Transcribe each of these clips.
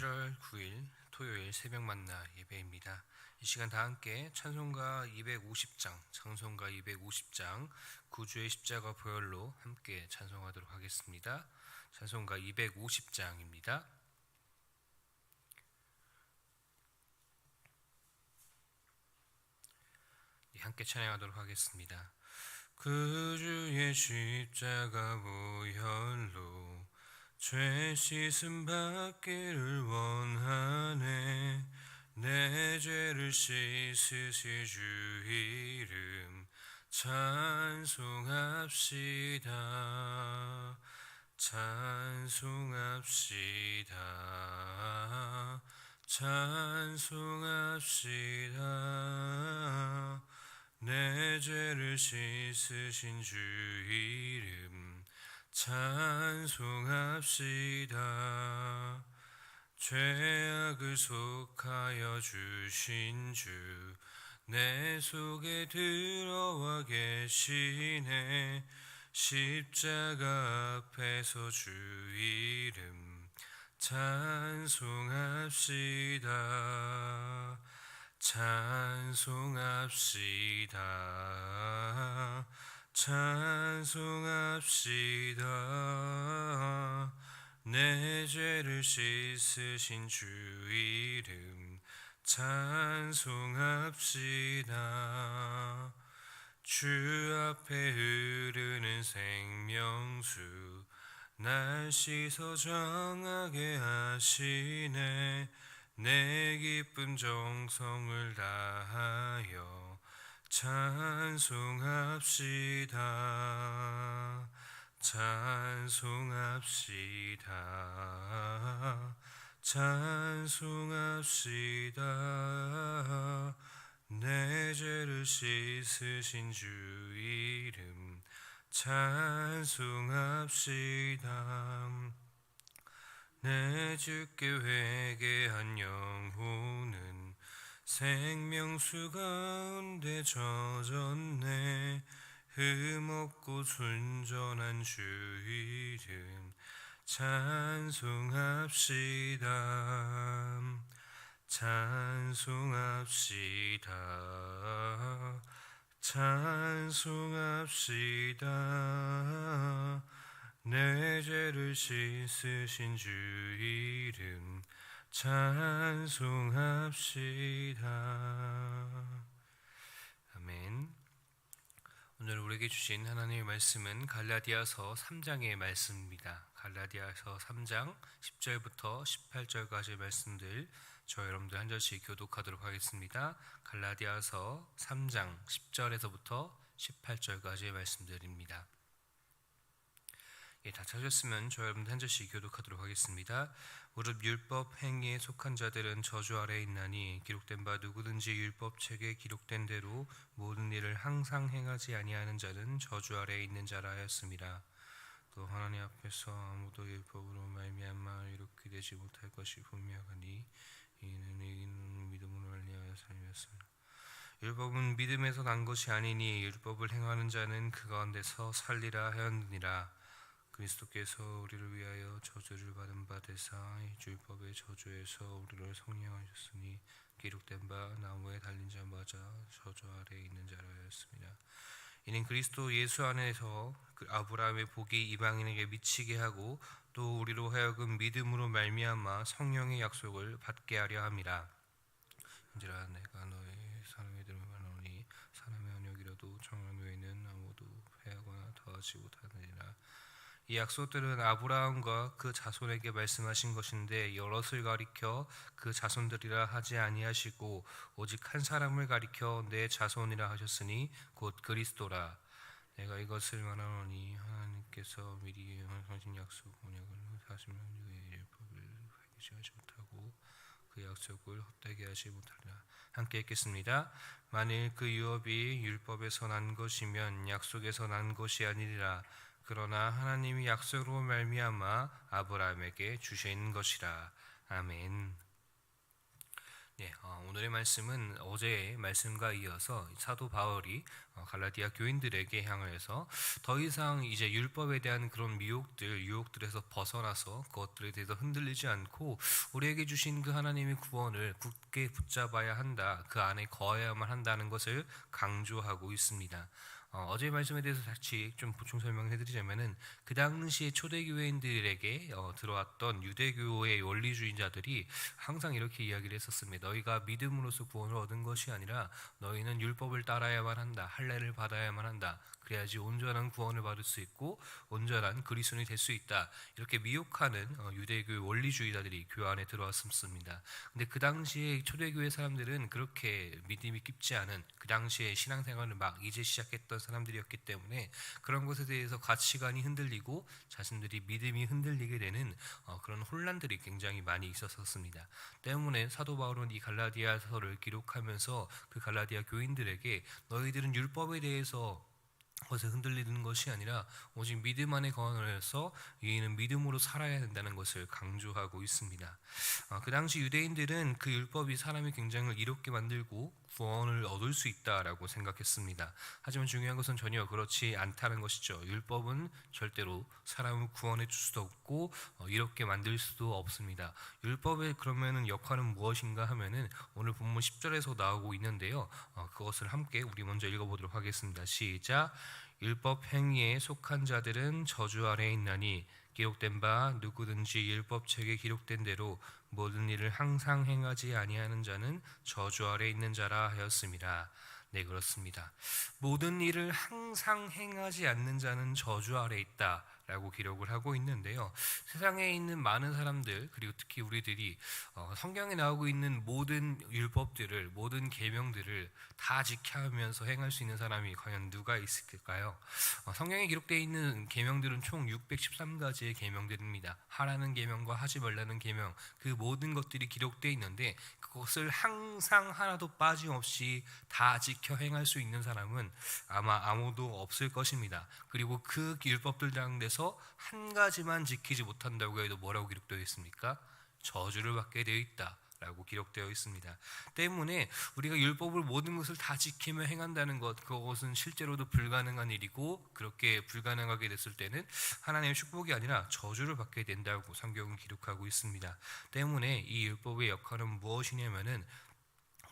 7월 9일 토요일 새벽 만나 예배입니다. 이 시간 다 함께 찬송가 250장, 찬송가 250장, 구주의 십자가 보혈로 함께 찬송하도록 하겠습니다. 찬송가 250장입니다. 네, 함께 찬양하도록 하겠습니다. 그 주의 십자가 보혈로 죄 씻음 받기를 원하네. 내 죄를 씻으시 주 이름 찬송합시다. 찬송합시다. 찬송합시다. 내 죄를 씻으신 주 이름 찬송합시다. 죄악을 속하여 주신 주, 내 속에 들어와 계시네. 십자가 앞에서 주 이름 찬송합시다. 찬송합시다. 찬송합시다. 내 죄를 씻으신 주 이름 찬송합시다. 주 앞에 흐르는 생명수 날 씻어 정하게 하시네 내 기쁨 정성을 다하여 찬송합시다. 찬송합시다. 찬송합시다. 내 죄를 씻으신 주 이름 찬송합시다. 내 주께 회개한 영혼은 생명수 가운데 젖었네. 흠없고 순전한 주 이름 찬송합시다. 찬송합시다. 찬송합시다. 내 죄를 씻으신 주 이름 찬송합시다. 아멘. 오늘 우리에게 주신 하나님의 말씀은 갈라디아서 3장의 말씀입니다. 갈라디아서 3장 10절부터 18절까지 말씀들 저 여러분들 한 절씩 교독하도록 하겠습니다. 갈라디아서 3장 10절에서부터 18절까지의 말씀들입니다. 예, 다 찾았으면 저 여러분들 한 절씩 교독하도록 하겠습니다. 무릇 율법 행위에 속한 자들은 저주 아래 있나니 기록된 바 누구든지 율법 책에 기록된 대로 모든 일을 항상 행하지 아니하는 자는 저주 아래 있는 자라 하였습니다. 또 하나님 앞에서 아무도 율법으로 말미암아 이렇게 되지 못할 것이 분명하니 이는 이는 믿음으로 말미암아 삶이었습니다. 율법은 믿음에서 난 것이 아니니 율법을 행하는 자는 그 가운데서 살리라 하였느니라. 그리스도께서 우리를 위하여 저주를 받은 바 되사 율법의 저주에서 우리를 성령하셨으니 기록된 바 나무에 달린 자 맞아 저주 아래 있는 자라였습니다. 이는 그리스도 예수 안에서 그 아브라함의 복이 이방인에게 미치게 하고 또 우리로 하여금 믿음으로 말미암아 성령의 약속을 받게 하려 함이라. 현재라 내가 너의 들을 말하노니 사람의 언약이라도 정한 외에는 아무도 패하거나 더하지 못하느니라. 이 약속들은 아브라함과 그 자손에게 말씀하신 것인데 여럿을 가리켜 그 자손들이라 하지 아니하시고 오직 한 사람을 가리켜 내 자손이라 하셨으니 곧 그리스도라. 내가 이것을 말하노니 하나님께서 미리 하신 약속 언약을 40년 후에 율법을 회개하지 못하고 그 약속을 헛되게 하지 못하리라. 함께 읽겠습니다. 만일 그 유업이 율법에서 난 것이면 약속에서 난 것이 아니리라. 그러나 하나님이 약속으로 말미암아 아브라함에게 주신 것이라. 아멘. 네, 어, 오늘의 말씀은 어제의 말씀과 이어서 사도 바울이 어, 갈라디아 교인들에게 향해서 더 이상 이제 율법에 대한 그런 미혹들, 유혹들에서 벗어나서 그것들에 대해서 흔들리지 않고 우리에게 주신 그 하나님의 구원을 굳게 붙잡아야 한다. 그 안에 거해야만 한다는 것을 강조하고 있습니다. 어, 제 말씀에 대해서 같이 좀 보충 설명해 드리자면은 그 당시에 초대 교회인들에게 어, 들어왔던 유대교의 원리주의자들이 항상 이렇게 이야기를 했었습니다. 너희가 믿음으로써 구원을 얻은 것이 아니라 너희는 율법을 따라야만 한다. 할례를 받아야만 한다. 그래야지 온전한 구원을 받을 수 있고 온전한 그리스도인이 될 수 있다. 이렇게 미혹하는 어, 유대교 원리주의자들이 교회 안에 들어왔습니다. 근데 그 당시에 초대교회 사람들은 그렇게 믿음이 깊지 않은 그 당시에 신앙생활을 막 이제 시작했던 사람들이었기 때문에 그런 것에 대해서 가치관이 흔들리고 자신들이 믿음이 흔들리게 되는 어, 그런 혼란들이 굉장히 많이 있었습니다. 때문에 사도 바울은 이 갈라디아서를 기록하면서 그 갈라디아 교인들에게 너희들은 율법에 대해서 것에 흔들리는 것이 아니라 오직 믿음 안에 거하면서 이는 믿음으로 살아야 된다는 것을 강조하고 있습니다. 어, 그 당시 유대인들은 그 율법이 사람의 굉장을 이롭게 만들고 구원을 얻을 수 있다라고 생각했습니다. 하지만 중요한 것은 전혀 그렇지 않다는 것이죠. 율법은 절대로 사람을 구원해 줄 수도 없고 어, 이롭게 만들 수도 없습니다. 율법의 그러면은 역할은 무엇인가 하면은 오늘 본문 10절에서 나오고 있는데요. 어, 그것을 함께 우리 먼저 읽어보도록 하겠습니다. 시작. 율법 행위에 속한 자들은 저주 아래 있나니 기록된 바 누구든지 율법 책에 기록된 대로 모든 일을 항상 행하지 아니하는 자는 저주 아래 있는 자라 하였습니다. 네 그렇습니다. 모든 일을 항상 행하지 않는 자는 저주 아래 있다. 라고 기록을 하고 있는데요. 세상에 있는 많은 사람들 그리고 특히 우리들이 어, 성경에 나오고 있는 모든 율법들을 모든 계명들을 다 지켜하면서 행할 수 있는 사람이 과연 누가 있을까요? 어, 성경에 기록되어 있는 계명들은 총 613가지의 계명들입니다. 하라는 계명과 하지 말라는 계명 그 모든 것들이 기록되어 있는데 그것을 항상 하나도 빠짐없이 다 지켜 행할 수 있는 사람은 아마 아무도 없을 것입니다. 그리고 그 율법들 가운데서 중에서 한 가지만 지키지 못한다고 해도 뭐라고 기록되어 있습니까? 저주를 받게 되어 있다. 라고 기록되어 있습니다. 때문에 우리가 율법을 모든 것을 다 지키며 행한다는 것, 그것은 실제로도 불가능한 일이고 그렇게 불가능하게 됐을 때는 하나님의 축복이 아니라 저주를 받게 된다고 성경은 기록하고 있습니다. 때문에 이 율법의 역할은 무엇이냐면은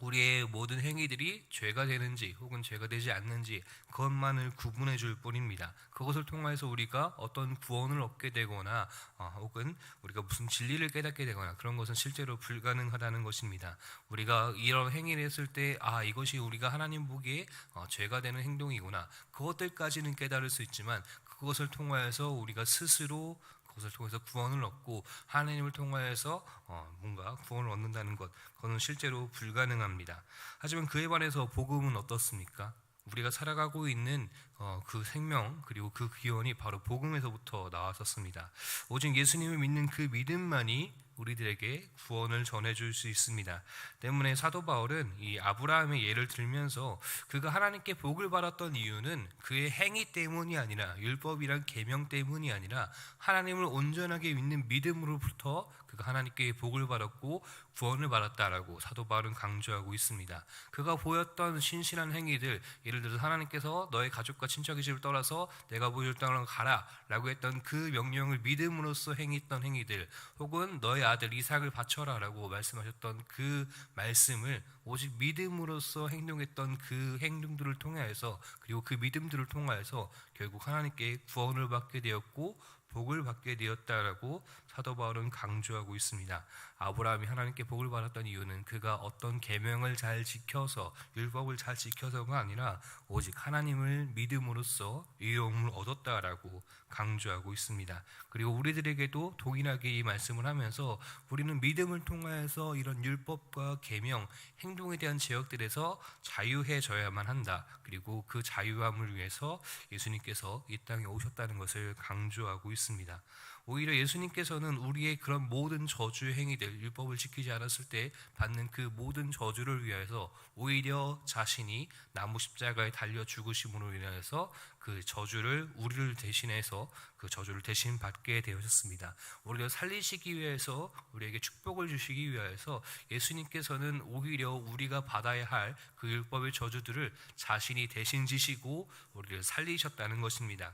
우리의 모든 행위들이 죄가 되는지 혹은 죄가 되지 않는지 그것만을 구분해 줄 뿐입니다. 그것을 통해서 우리가 어떤 구원을 얻게 되거나 어, 혹은 우리가 무슨 진리를 깨닫게 되거나 그런 것은 실제로 불가능하다는 것입니다. 우리가 이런 행위를 했을 때 아 이것이 우리가 하나님 보기에 어, 죄가 되는 행동이구나 그것들까지는 깨달을 수 있지만 그것을 통하여서 우리가 스스로 그것을 통해서 구원을 얻고 하나님을 통하여서 어, 뭔가 구원을 얻는다는 것 그거는 실제로 불가능합니다. 하지만 그에 반해서 복음은 어떻습니까? 우리가 살아가고 있는 어, 그 생명 그리고 그 기원이 바로 복음에서부터 나왔었습니다. 오직 예수님을 믿는 그 믿음만이 우리들에게 구원을 전해줄 수 있습니다. 때문에 사도 바울은 이 아브라함의 예를 들면서 그가 하나님께 복을 받았던 이유는 그의 행위 때문이 아니라 율법이란 계명 때문이 아니라 하나님을 온전하게 믿는 믿음으로부터 그가 하나님께 복을 받았고 구원을 받았다라고 사도 바울은 강조하고 있습니다. 그가 보였던 신실한 행위들, 예를 들어서 하나님께서 너의 가족과 친척의 집을 떠나서 내가 보여줄 땅으로 가라라고 했던 그 명령을 믿음으로써 행했던 행위들, 혹은 너의 아들 이삭을 바쳐라라고 말씀하셨던 그 말씀을 오직 믿음으로써 행동했던 그 행동들을 통하여서 그리고 그 믿음들을 통하여서 결국 하나님께 구원을 받게 되었고 복을 받게 되었다라고 사도 바울은 강조하고 있습니다. 아브라함이 하나님께 복을 받았던 이유는 그가 어떤 계명을 잘 지켜서 율법을 잘 지켜서가 아니라 오직 하나님을 믿음으로써 의로움을 얻었다라고 강조하고 있습니다. 그리고 우리들에게도 동일하게 이 말씀을 하면서 우리는 믿음을 통하여서 이런 율법과 계명, 행동에 대한 제약들에서 자유해져야만 한다. 그리고 그 자유함을 위해서 예수님께서 이 땅에 오셨다는 것을 강조하고 있습니다. 오히려 예수님께서는 우리의 그런 모든 저주의 행위들, 율법을 지키지 않았을 때 받는 그 모든 저주를 위해서 오히려 자신이 나무 십자가에 달려 죽으심으로 인하여서 그 저주를 우리를 대신해서 그 저주를 대신 받게 되었습니다. 우리를 살리시기 위해서 우리에게 축복을 주시기 위해서 예수님께서는 오히려 우리가 받아야 할 그 율법의 저주들을 자신이 대신 지시고 우리를 살리셨다는 것입니다.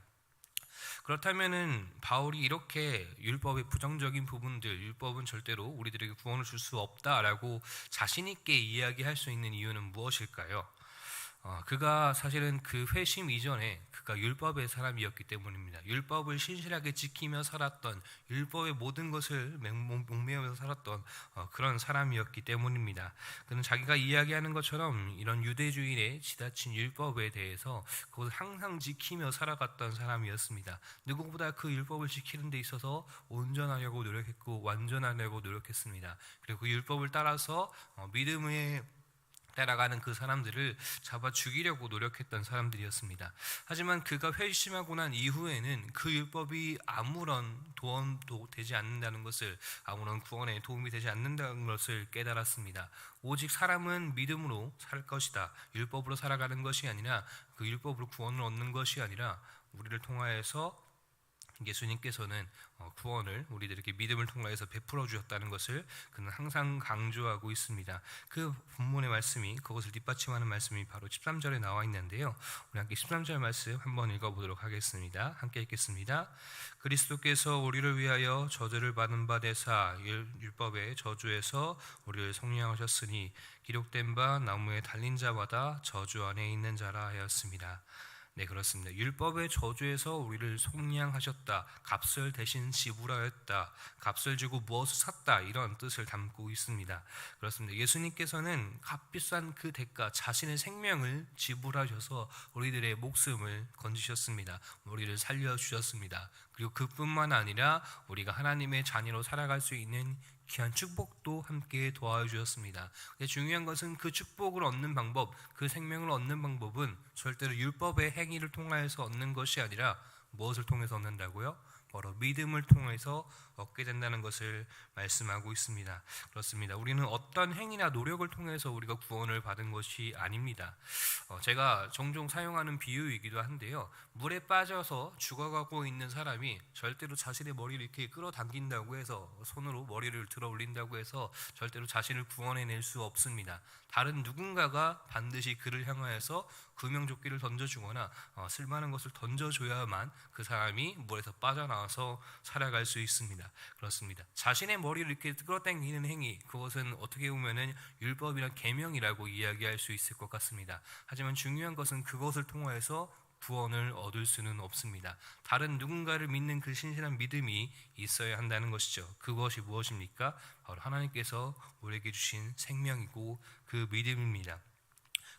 그렇다면은 바울이 이렇게 율법의 부정적인 부분들, 율법은 절대로 우리들에게 구원을 줄 수 없다라고 자신 있게 이야기할 수 있는 이유는 무엇일까요? 어, 그가 사실은 그 회심 이전에 그가 율법의 사람이었기 때문입니다. 율법을 신실하게 지키며 살았던 율법의 모든 것을 목매면서 살았던 어, 그런 사람이었기 때문입니다. 그는 자기가 이야기하는 것처럼 이런 유대주의에 지다친 율법에 대해서 그것을 항상 지키며 살아갔던 사람이었습니다. 누구보다 그 율법을 지키는 데 있어서 온전하려고 노력했고 완전하려고 노력했습니다. 그리고 그 율법을 따라서 어, 믿음의 따라가는 그 사람들을 잡아 죽이려고 노력했던 사람들이었습니다. 하지만 그가 회심하고 난 이후에는 그 율법이 아무런 도움도 되지 않는다는 것을 아무런 구원에 도움이 되지 않는다는 것을 깨달았습니다. 오직 사람은 믿음으로 살 것이다. 율법으로 살아가는 것이 아니라 그 율법으로 구원을 얻는 것이 아니라 우리를 통하여서 예수님께서는 어, 구원을 우리들에게 믿음을 통하여서 베풀어 주셨다는 것을 그는 항상 강조하고 있습니다. 그 본문의 말씀이 그것을 뒷받침하는 말씀이 바로 13절에 나와 있는데요. 우리 함께 13절 말씀 한번 읽어 보도록 하겠습니다. 함께 읽겠습니다. 그리스도께서 우리를 위하여 저주를 받은 바 되사 율법의 저주에서 우리를 성령하셨으니 기록된 바 나무에 달린 자마다 저주 안에 있는 자라 하였습니다. 네, 그렇습니다. 율법의 저주에서 우리를 속량하셨다. 값을 대신 지불하였다. 값을 주고 무엇을 샀다. 이런 뜻을 담고 있습니다. 그렇습니다. 예수님께서는 값비싼 그 대가, 자신의 생명을 지불하셔서 우리들의 목숨을 건지셨습니다. 우리를 살려주셨습니다. 그리고 그뿐만 아니라 우리가 하나님의 자녀로 살아갈 수 있는 귀한 축복도 함께 도와주셨습니다. 중요한 것은 그 축복을 얻는 방법, 그 생명을 얻는 방법은 절대로 율법의 행위를 통하여서 얻는 것이 아니라 무엇을 통해서 얻는다고요? 바로 믿음을 통해서 얻게 된다는 것을 말씀하고 있습니다. 그렇습니다. 우리는 어떤 행위나 노력을 통해서 우리가 구원을 받은 것이 아닙니다. 어, 제가 종종 사용하는 비유이기도 한데요. 물에 빠져서 죽어가고 있는 사람이 절대로 자신의 머리를 이렇게 끌어당긴다고 해서 손으로 머리를 들어 올린다고 해서 절대로 자신을 구원해낼 수 없습니다. 다른 누군가가 반드시 그를 향하여서 구명조끼를 던져주거나 어, 쓸만한 것을 던져줘야만 그 사람이 물에서 빠져나와 서 살아갈 수 있습니다. 그렇습니다. 자신의 머리를 이렇게 끌어당기는 행위 그것은 어떻게 보면은 율법이나 계명이라고 이야기할 수 있을 것 같습니다. 하지만 중요한 것은 그것을 통하여서 구원을 얻을 수는 없습니다. 다른 누군가를 믿는 그 신실한 믿음이 있어야 한다는 것이죠. 그것이 무엇입니까? 바로 하나님께서 우리에게 주신 생명이고 그 믿음입니다.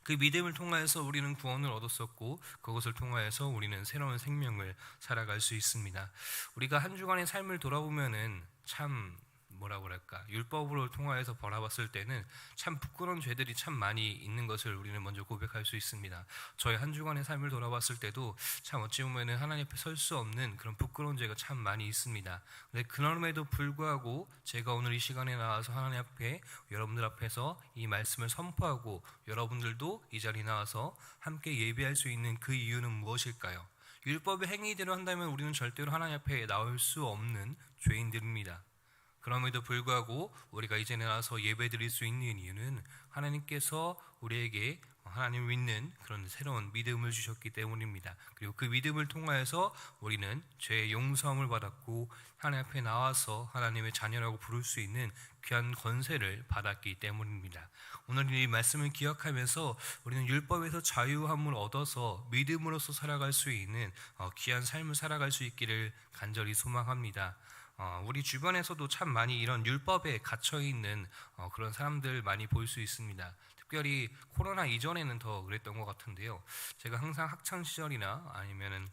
그 믿음을 통하여서 우리는 구원을 얻었었고 그것을 통하여서 우리는 새로운 생명을 살아갈 수 있습니다. 우리가 한 주간의 삶을 돌아보면은 참 뭐라 그럴까 율법으로 통하여서 바라봤을 때는 참 부끄러운 죄들이 참 많이 있는 것을 우리는 먼저 고백할 수 있습니다. 저희 한 주간의 삶을 돌아봤을 때도 참 어찌 보면은 하나님 앞에 설 수 없는 그런 부끄러운 죄가 참 많이 있습니다. 근데 그럼에도 불구하고 제가 오늘 이 시간에 나와서 하나님 앞에 여러분들 앞에서 이 말씀을 선포하고 여러분들도 이 자리에 나와서 함께 예배할 수 있는 그 이유는 무엇일까요? 율법의 행위대로 한다면 우리는 절대로 하나님 앞에 나올 수 없는 죄인들입니다. 그럼에도 불구하고 우리가 이제 나와서 예배드릴 수 있는 이유는 하나님께서 우리에게 하나님을 믿는 그런 새로운 믿음을 주셨기 때문입니다. 그리고 그 믿음을 통하여서 우리는 죄의 용서함을 받았고 하나님 앞에 나와서 하나님의 자녀라고 부를 수 있는 귀한 권세를 받았기 때문입니다. 오늘 이 말씀을 기억하면서 우리는 율법에서 자유함을 얻어서 믿음으로서 살아갈 수 있는 어, 귀한 삶을 살아갈 수 있기를 간절히 소망합니다. 어, 우리 주변에서도 참 많이 이런 율법에 갇혀 있는 어, 그런 사람들 많이 볼 수 있습니다. 특별히 코로나 이전에는 더 그랬던 것 같은데요. 제가 항상 학창 시절이나 아니면은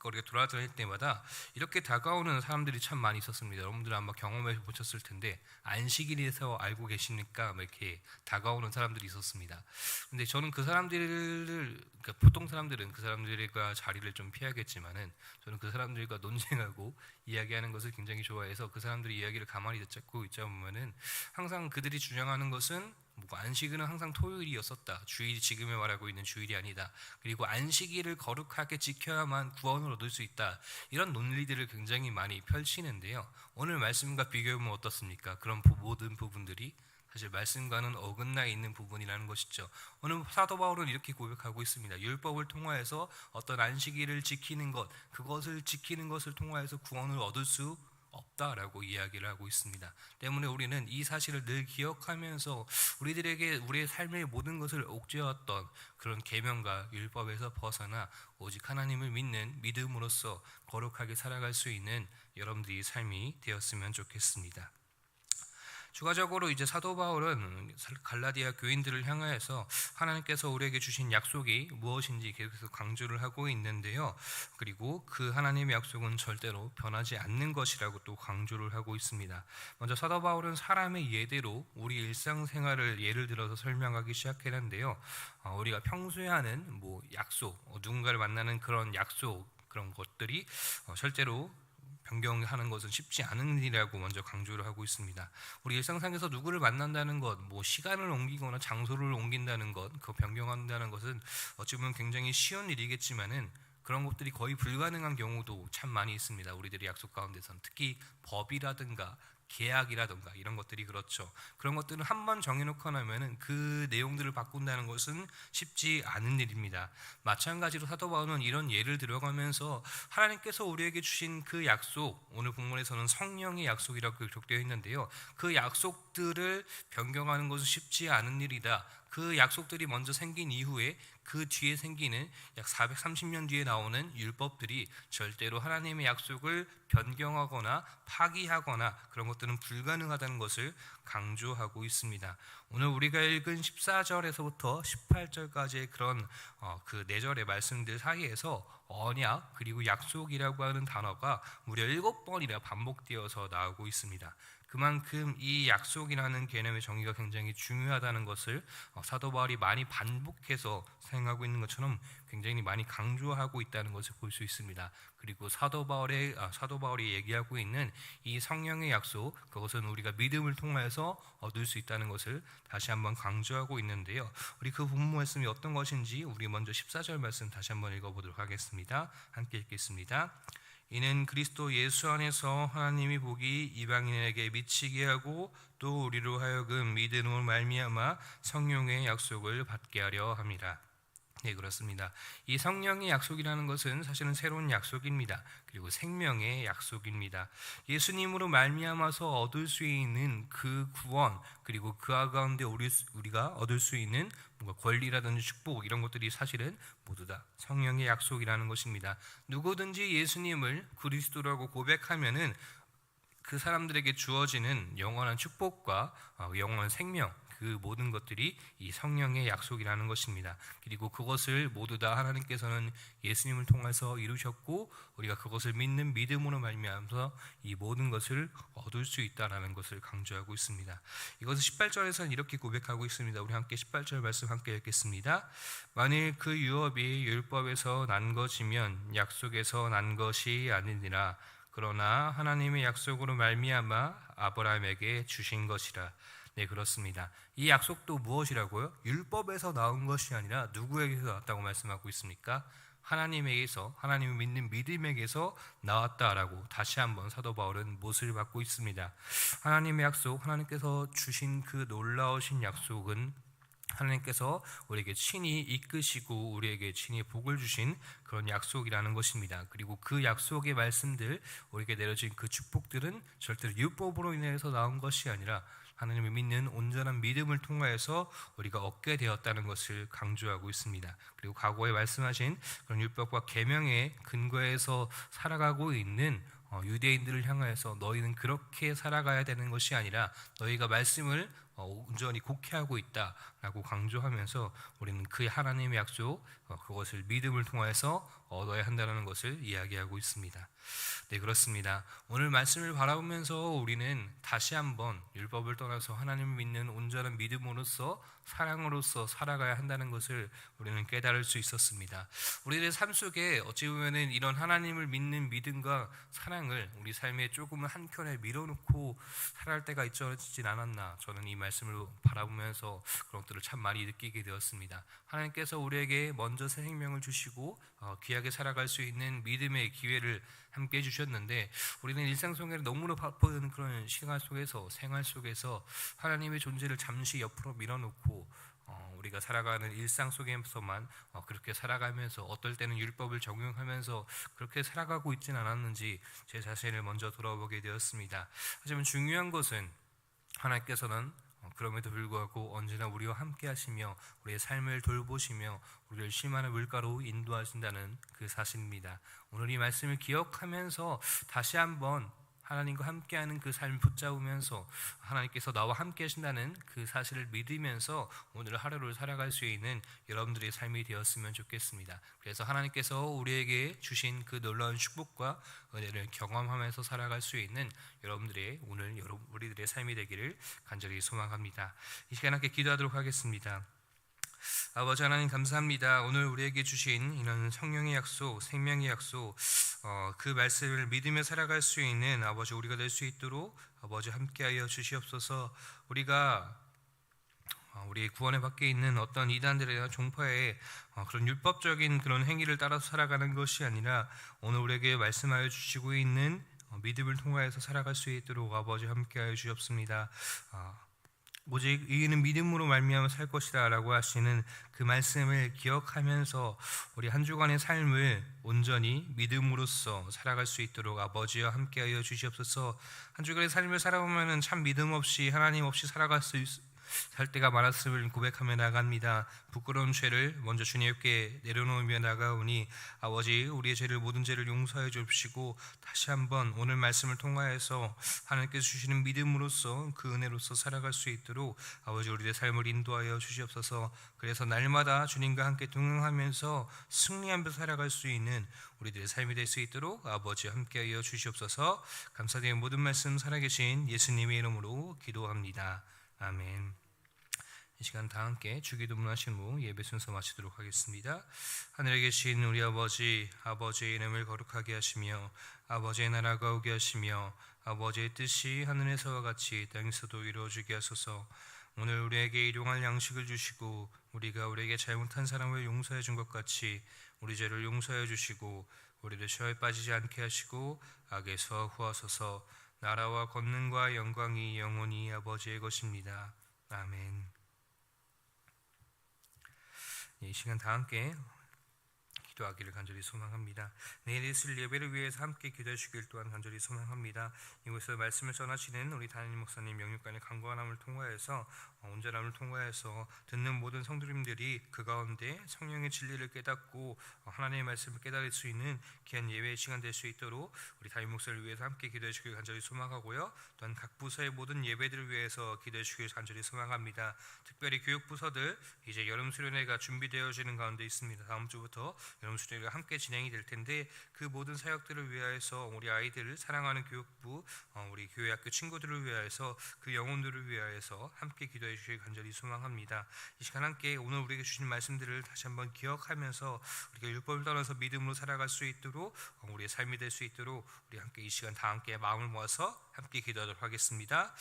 거리에 돌아다닐 때마다 이렇게 다가오는 사람들이 참 많이 있었습니다. 여러분들 아마 경험해 보셨을 텐데 안식일에서 알고 계십니까? 뭐 이렇게 다가오는 사람들이 있었습니다. 근데 저는 그 사람들을 그러니까 보통 사람들은 그 사람들과 자리를 좀 피하겠지만은 저는 그 사람들과 논쟁하고 이야기하는 것을 굉장히 좋아해서 그 사람들의 이야기를 가만히 듣고 있자 보면은 항상 그들이 주장하는 것은 뭐 안식일은 항상 토요일이었었다. 주일이 지금에 말하고 있는 주일이 아니다. 그리고 안식일을 거룩하게 지켜야만 구원을 얻을 수 있다. 이런 논리들을 굉장히 많이 펼치는데요. 오늘 말씀과 비교해보면 어떻습니까? 그런 모든 부분들이 사실 말씀과는 어긋나 있는 부분이라는 것이죠. 오늘 사도 바울은 이렇게 고백하고 있습니다. 율법을 통하여서 어떤 안식일을 지키는 것, 그것을 지키는 것을 통하여서 구원을 얻을 수 없다라고 이야기를 하고 있습니다. 때문에 우리는 이 사실을 늘 기억하면서 우리들에게 우리의 삶의 모든 것을 옥죄었던 그런 계명과 율법에서 벗어나 오직 하나님을 믿는 믿음으로써 거룩하게 살아갈 수 있는 여러분들의 삶이 되었으면 좋겠습니다. 추가적으로 이제 사도 바울은 갈라디아 교인들을 향하여서 하나님께서 우리에게 주신 약속이 무엇인지 계속해서 강조를 하고 있는데요. 그리고 그 하나님의 약속은 절대로 변하지 않는 것이라고 또 강조를 하고 있습니다. 먼저 사도 바울은 사람의 예대로 우리 일상생활을 예를 들어서 설명하기 시작했는데요. 어, 우리가 평소에 하는 뭐 약속, 어, 누군가를 만나는 그런 약속 그런 것들이 어, 실제로 변경하는 것은 쉽지 않은 일이라고 먼저 강조를 하고 있습니다. 우리 일상상에서 누구를 만난다는 것, 뭐 시간을 옮기거나 장소를 옮긴다는 것, 그 변경한다는 것은 어찌 보면 굉장히 쉬운 일이겠지만은 그런 것들이 거의 불가능한 경우도 참 많이 있습니다. 우리들의 약속 가운데서는 특히 법이라든가 계약이라든가 이런 것들이 그렇죠. 그런 것들은 한 번 정해놓고 나면은 그 내용들을 바꾼다는 것은 쉽지 않은 일입니다. 마찬가지로 사도 바울은 이런 예를 들어가면서 하나님께서 우리에게 주신 그 약속, 오늘 본문에서는 성령의 약속이라고 기록되어 있는데요. 그 약속들을 변경하는 것은 쉽지 않은 일이다. 그 약속들이 먼저 생긴 이후에 그 뒤에 생기는 약 430년 뒤에 나오는 율법들이 절대로 하나님의 약속을 변경하거나 파기하거나 그런 것들은 불가능하다는 것을 강조하고 있습니다. 오늘 우리가 읽은 14절에서부터 18절까지의 그런 어, 그 네절의 말씀들 사이에서 언약 그리고 약속이라고 하는 단어가 무려 일곱 번이나 반복되어서 나오고 있습니다. 그만큼 이 약속이라는 개념의 정의가 굉장히 중요하다는 것을 어, 사도 바울이 많이 반복해서 사용하고 있는 것처럼 굉장히 많이 강조하고 있다는 것을 볼 수 있습니다. 그리고 사도 바울의 아, 사도 바울이 얘기하고 있는 이 성령의 약속 그것은 우리가 믿음을 통해서 얻을 수 있다는 것을 다시 한번 강조하고 있는데요. 우리 그 본문 말씀이 어떤 것인지 우리 먼저 14절 말씀 다시 한번 읽어 보도록 하겠습니다. 함께 읽겠습니다. 이는 그리스도 예수 안에서 하나님이 복이 이방인에게 미치게 하고 또 우리로 하여금 믿음으로 말미암아 성령의 약속을 받게 하려 함이라. 네, 그렇습니다. 이 성령의 약속이라는 것은 사실은 새로운 약속입니다. 그리고 생명의 약속입니다. 예수님으로 말미암아서 얻을 수 있는 그 구원 그리고 그 가운데 우리 우리가 얻을 수 있는 뭔가 권리라든지 축복 이런 것들이 사실은 모두 다 성령의 약속이라는 것입니다. 누구든지 예수님을 그리스도라고 고백하면은 그 사람들에게 주어지는 영원한 축복과 어, 영원한 생명 그 모든 것들이 이 성령의 약속이라는 것입니다. 그리고 그것을 모두 다 하나님께서는 예수님을 통해서 이루셨고 우리가 그것을 믿는 믿음으로 말미암아서 이 모든 것을 얻을 수 있다라는 것을 강조하고 있습니다. 이것은 18절에서는 이렇게 고백하고 있습니다. 우리 함께 18절 말씀 함께 읽겠습니다. 만일 그 유업이 율법에서 난 것이면 약속에서 난 것이 아니니라 그러나 하나님의 약속으로 말미암아 아브라함에게 주신 것이라 네, 그렇습니다. 이 약속도 무엇이라고요? 율법에서 나온 것이 아니라 누구에게서 나왔다고 말씀하고 있습니까? 하나님에게서 하나님을 믿는 믿음에게서 나왔다라고 다시 한번 사도 바울은 못을 받고 있습니다. 하나님의 약속, 하나님께서 주신 그 놀라우신 약속은 하나님께서 우리에게 친히 이끄시고 우리에게 친히 복을 주신 그런 약속이라는 것입니다. 그리고 그 약속의 말씀들, 우리에게 내려진 그 축복들은 절대로 율법으로 인해서 나온 것이 아니라 하나님을 믿는 온전한 믿음을 통하여서 우리가 얻게 되었다는 것을 강조하고 있습니다. 그리고 과거에 말씀하신 그런 율법과 계명의 근거에서 살아가고 있는 어, 유대인들을 향하여서 너희는 그렇게 살아가야 되는 것이 아니라 너희가 말씀을 어, 온전히 곡해하고 있다 라고 강조하면서 우리는 그 하나님의 약속 어, 그것을 믿음을 통하여서 얻어야 한다는 것을 이야기하고 있습니다. 네 그렇습니다. 오늘 말씀을 바라보면서 우리는 다시 한번 율법을 떠나서 하나님을 믿는 온전한 믿음으로서 사랑으로서 살아가야 한다는 것을 우리는 깨달을 수 있었습니다. 우리들의 삶 속에 어찌 보면은 이런 하나님을 믿는 믿음과 사랑을 우리 삶에 조금은 한 켠에 밀어놓고 살아갈 때가 있지 않았나 저는 이 말씀을 바라보면서 그런 것들을 참 많이 느끼게 되었습니다. 하나님께서 우리에게 먼저 새 생명을 주시고 어, 귀하게 살아갈 수 있는 믿음의 기회를 함께 해주셨는데 우리는 일상 속에 너무나 바쁜 그런 시간 속에서 생활 속에서 하나님의 존재를 잠시 옆으로 밀어놓고 어, 우리가 살아가는 일상 속에서만 어, 그렇게 살아가면서 어떨 때는 율법을 적용하면서 그렇게 살아가고 있지는 않았는지 제 자신을 먼저 돌아보게 되었습니다. 하지만 중요한 것은 하나님께서는 어, 그럼에도 불구하고 언제나 우리와 함께 하시며 우리의 삶을 돌보시며 우리를 심한 물가로 인도하신다는 그 사실입니다. 오늘 이 말씀을 기억하면서 다시 한번 하나님과 함께하는 그 삶을 붙잡으면서 하나님께서 나와 함께 하신다는 그 사실을 믿으면서 오늘 하루를 살아갈 수 있는 여러분들의 삶이 되었으면 좋겠습니다. 그래서 하나님께서 우리에게 주신 그 놀라운 축복과 은혜를 경험하면서 살아갈 수 있는 여러분들의 오늘 우리들의 삶이 되기를 간절히 소망합니다. 이 시간 함께 기도하도록 하겠습니다. 아버지 하나님 감사합니다. 오늘 우리에게 주신 이런 성령의 약속, 생명의 약속, 어, 그 말씀을 믿으며 살아갈 수 있는 아버지 우리가 될 수 있도록 아버지 함께하여 주시옵소서. 우리가 어, 우리 구원의 밖에 있는 어떤 이단들이나 종파의 어, 그런 율법적인 그런 행위를 따라서 살아가는 것이 아니라 오늘 우리에게 말씀하여 주시고 있는 어, 믿음을 통하여서 살아갈 수 있도록 아버지 함께하여 주옵습니다. 오직 의인은 믿음으로 말미암아 살 것이다라고 하시는 그 말씀을 기억하면서 우리 한 주간의 삶을 온전히 믿음으로써 살아갈 수 있도록 아버지와 함께하여 주시옵소서. 한 주간의 삶을 살아보면은 참 믿음 없이 하나님 없이 살아갈 수 있, 살 때가 많았음을 고백하며 나갑니다. 부끄러운 죄를 먼저 주님께 내려놓으며 나가오니 아버지 우리의 죄를 모든 죄를 용서해 주시고 다시 한번 오늘 말씀을 통하여서 하나님께서 주시는 믿음으로써 그 은혜로서 살아갈 수 있도록 아버지 우리의 삶을 인도하여 주시옵소서. 그래서 날마다 주님과 함께 동행하면서 승리하면서 살아갈 수 있는 우리들의 삶이 될 수 있도록 아버지 함께하여 주시옵소서. 감사드리는 모든 말씀 살아계신 예수님의 이름으로 기도합니다. 아멘. 이 시간 다 함께 주기도문 하신 후 예배 순서 마치도록 하겠습니다. 하늘에 계신 우리 아버지, 아버지의 이름을 거룩하게 하시며 아버지의 나라가 오게 하시며 아버지의 뜻이 하늘에서와 같이 땅에서도 이루어지게 하소서. 오늘 우리에게 일용할 양식을 주시고 우리가 우리에게 잘못한 사람을 용서해 준 것 같이 우리 죄를 용서해 주시고 우리를 시험에 빠지지 않게 하시고 악에서 후하소서. 나라와 권능과 영광이 영원히 아버지의 것입니다. 아멘. 이 시간 다 함께 기도하기를 간절히 소망합니다. 내일 있을 예배를 위해서 함께 기도해 주길 또한 간절히 소망합니다. 이곳에서 말씀을 전하시는 우리 담임 목사님 명육관의 강구한함을 통하여서 어, 온전함을 통하여서 듣는 모든 성도님들이 그 가운데 성령의 진리를 깨닫고 어, 하나님의 말씀을 깨달을 수 있는 귀한 예배의 시간 될 수 있도록 우리 담임 목사를 위해서 함께 기도해 주길 간절히 소망하고요. 또한 각 부서의 모든 예배들을 위해서 기도해 주길 간절히 소망합니다. 특별히 교육 부서들 이제 여름 수련회가 준비되어지는 가운데 있습니다. 다음 주부터 여름 수련회가 함께 진행이 될 텐데 그 모든 사역들을 위하여서 우리 아이들을 사랑하는 교육부 어, 우리 교회 학교 친구들을 위하여서 그 영혼들을 위하여서 함께 기도해 주시길 간절히 소망합니다. 이 시간 함께 오늘 우리에게 주신 말씀들을 다시 한번 기억하면서 우리가 율법을 따라서 믿음으로 살아갈 수 있도록 어, 우리의 삶이 될 수 있도록 우리 함께 이 시간 다 함께 마음을 모아서 함께 기도하도록 하겠습니다.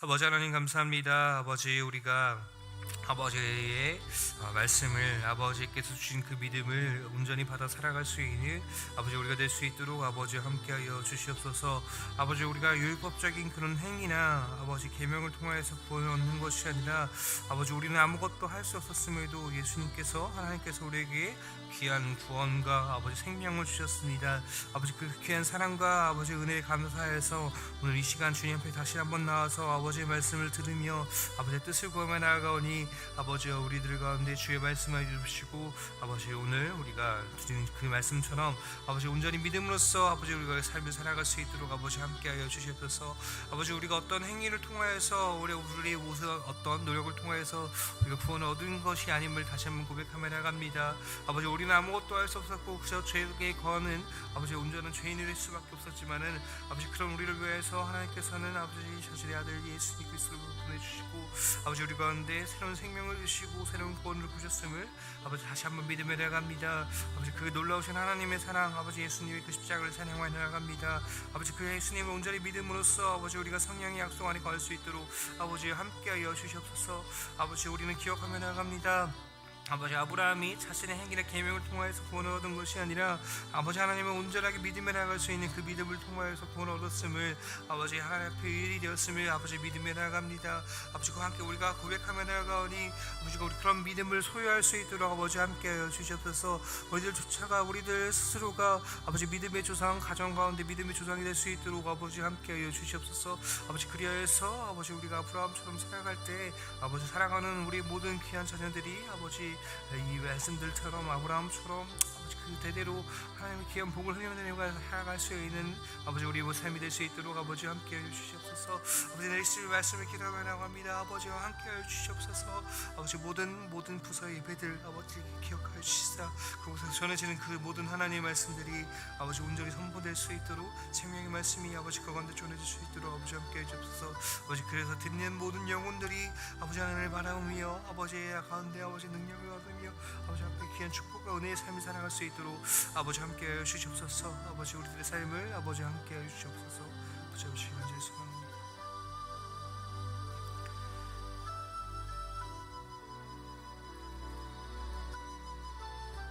아버지 하나님 감사합니다. 아버지 우리가 아버지의 어, 말씀을 아버지께서 주신 그 믿음을 온전히 받아 살아갈 수 있는 아버지 우리가 될 수 있도록 아버지 함께하여 주시옵소서. 아버지 우리가 율법적인 그런 행위나 아버지 계명을 통하여서 구원을 얻는 것이 아니라 아버지 우리는 아무것도 할 수 없었음에도 예수님께서 하나님께서 우리에게 귀한 구원과 아버지 생명을 주셨습니다. 아버지 그 귀한 사랑과 아버지 은혜에 감사해서 오늘 이 시간 주님 앞에 다시 한번 나와서 아버지의 말씀을 들으며 아버지의 뜻을 구하며 나아가오니 하나님 아버지여 우리들 가운데 주의 말씀을 주시고 아버지 오늘 우리가 드린 그 말씀처럼 아버지 온전히 믿음으로써 아버지 우리가 삶을 살아갈 수 있도록 아버지 함께하여 주시옵소서. 아버지 우리가 어떤 행위를 통하여서 우리 우리 어떤 노력을 통하여서 우리가 구원을 얻은 것이 아님을 다시 한번 고백하며 나갑니다. 아버지 우리는 아무것도 할 수 없었고 그저 죄에 거하는 아버지 온전한 죄인일 수밖에 없었지만은 아버지 그런 우리를 위해서 하나님께서는 아버지 자신의 아들 예수님 그리스도를 보내주시고 아버지 우리 가운데 새로운 생명을 주시고 새로운 구원을 주셨음을 아버지 다시 한번 믿음에 나갑니다. 아버지 그 놀라우신 하나님의 사랑 아버지 예수님의 그 십자가를 찬양하며 나갑니다. 아버지 그 예수님을 온전히 믿음으로써 아버지 우리가 성령의 약속 안에 거할 수 있도록 아버지 함께하여 주시옵소서. 아버지 우리는 기억하며 나갑니다 아버지 아브라함이 자신의 행위나 계명을 통하여서 구원을 얻은 것이 아니라 아버지 하나님을 온전하게 믿음에 나갈 수 있는 그 믿음을 통하여서 구원을 얻었음을 아버지 하나님 앞에 일이 되었음을 아버지 믿음에 나갑니다. 아버지 그 함께 우리가 고백하며 나가오니 아버지가 우리 그런 믿음을 소유할 수 있도록 아버지 함께하여 주시옵소서 우리들 조차가 우리들 스스로가 아버지 믿음의 조상 가정 가운데 믿음의 조상이 될 수 있도록 아버지 함께하여 주시옵소서. 아버지 그리하여서 아버지 우리가 아브라함처럼 살아갈 때 아버지 사랑하는 우리 모든 귀한 자녀들이 아버지 이 말씀들처럼 아브라함처럼 그 대대로 하나님의 귀한 복을 흘려내려가 살아갈 수 있는 아버지 우리 뭐 삶이 될 수 있도록 아버지 함께하여 주시옵소서. 아버지 내리실 말씀을 기도하며 나갑니다. 아버지와 함께하여 주시옵소서. 아버지 모든 모든 부서의 예배들 아버지 기억하여 주시사. 그곳에서 전해지는 그 모든 하나님의 말씀들이 아버지 온전히 선포될 수 있도록 생명의 말씀이 아버지 그 가운데 전해질 수 있도록 아버지 함께 해 주옵소서. 아버지 그래서 듣는 모든 영혼들이 아버지 하나님을 바라보며 아버지의 가운데 아버지 능력을 얻으며 아버지 앞에 귀한 축복과 은혜의 삶을 살아갈 수 있도록 아버지 함께하여 주시옵소서. 아버지 우리들의 삶을 아버지 함께하여 주시옵소서. 아버지 현재 소망합니다